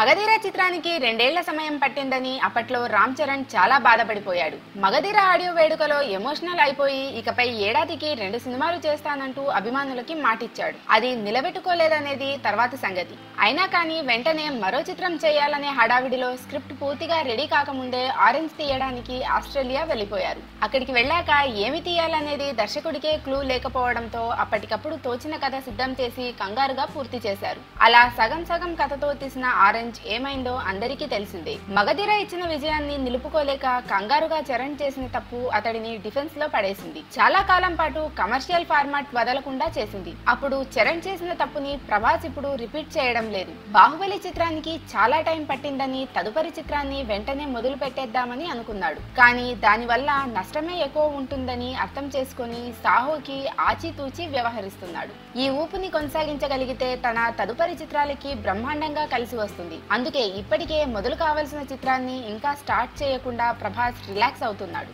మగధీర చిత్రానికి రెండేళ్ళ సమయం పట్టిందని అప్పట్లో రామ్ చరణ్ చాలా బాధపడిపోయాడు. మగధీర ఆడియో వేడుకలో ఎమోషనల్ అయిపోయి ఇకపై ఏడాదికి రెండు సినిమాలు చేస్తానంటూ అభిమానులకి మాటిచ్చాడు. అది నిలబెట్టుకోలేదనేది తర్వాత సంగతి. అయినా కానీ వెంటనే మరో చిత్రం చేయాలనే హడావిడిలో స్క్రిప్ట్ పూర్తిగా రెడీ కాకముందే ఆరెంజ్ తీయడానికి ఆస్ట్రేలియా వెళ్ళిపోయారు. అక్కడికి వెళ్ళాక ఏమి తీయాలనేది దర్శకుడికే క్లూ లేకపోవడంతో అప్పటికప్పుడు తోచిన కథ సిద్ధం చేసి కంగారుగా పూర్తి చేశారు. అలా సగం సగం కథతో తీసిన ఆరెంజ్ ఏమైందో అందరికీ తెలిసిందే. మగధీర ఇచ్చిన విజయాన్ని నిలుపుకోలేక కంగారుగా చరణ్ చేసిన తప్పు అతడిని డిఫెన్స్లో పడేసింది. చాలా కాలం పాటు కమర్షియల్ ఫార్మాట్ వదలకుండా చేసింది. అప్పుడు చరణ్ చేసిన తప్పుని ప్రభాస్ ఇప్పుడు రిపీట్ చేయడం లేదు. బాహుబలి చిత్రానికి చాలా టైం పట్టిందని తదుపరి చిత్రాన్ని వెంటనే మొదలు పెట్టేద్దామని అనుకున్నాడు. కానీ దానివల్ల నష్టమే ఎక్కువ ఉంటుందని అర్థం చేసుకొని సాహోకి ఆచితూచి వ్యవహరిస్తున్నాడు. ఈ ఊపుని కొనసాగించగలిగితే తన తదుపరి చిత్రాలకి బ్రహ్మాండంగా కలిసి వస్తుంది. అందుకే ఇప్పటికే మొదలు కావాల్సిన చిత్రాన్ని ఇంకా స్టార్ట్ చేయకుండా ప్రభాస్ రిలాక్స్ అవుతున్నాడు.